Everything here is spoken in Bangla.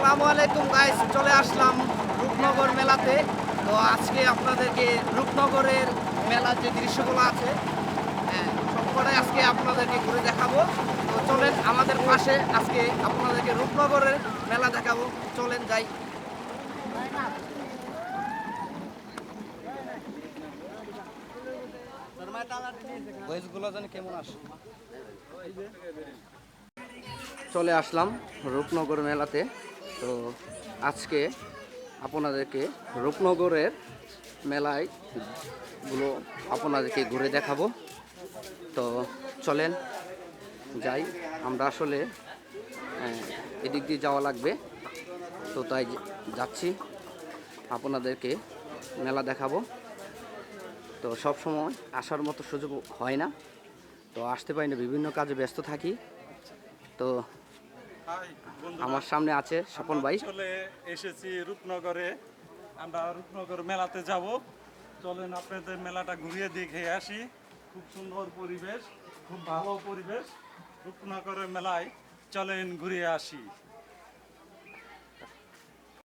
আসসালামু আলাইকুম গাইস চলে আসলাম রূপনগর মেলাতে। তো আজকে আপনাদেরকে রূপনগরের মেলার যে দৃশ্যগুলো আছে হ্যাঁ, সবকটাই আজকে আপনাদেরকে ঘুরে দেখাবো। তো চলেন আমাদের পাশে আজকে আপনাদেরকে রূপনগরের মেলা দেখাবো। চলেন যাই। কেমন চলে আসলাম রূপনগর মেলাতে। তো আজকে আপনাদেরকে রূপনগরের মেলায়গুলো আপনাদেরকে ঘুরে দেখাবো। তো চলেন, যাই। আমরা আসলে এদিক দিয়ে যাওয়া লাগবে। তো তাই যাচ্ছি। আপনাদেরকে মেলা দেখাবো। তো সব সময় আসার মতো সুযোগ হয় না। তো আসতে পারি না, বিভিন্ন কাজে ব্যস্ত থাকি। তো আমার সামনে আছে স্বপন ভাই। চলে এসেছি রূপনগরে। আমরা রূপনগর মেলাতে যাব। চলেন আপনাদের মেলাটা ঘুরিয়ে দেখে আসি। খুব সুন্দর পরিবেশ খুব ভালো পরিবেশ রূপনগরের মেলায়। চলেন ঘুরিয়ে আসি।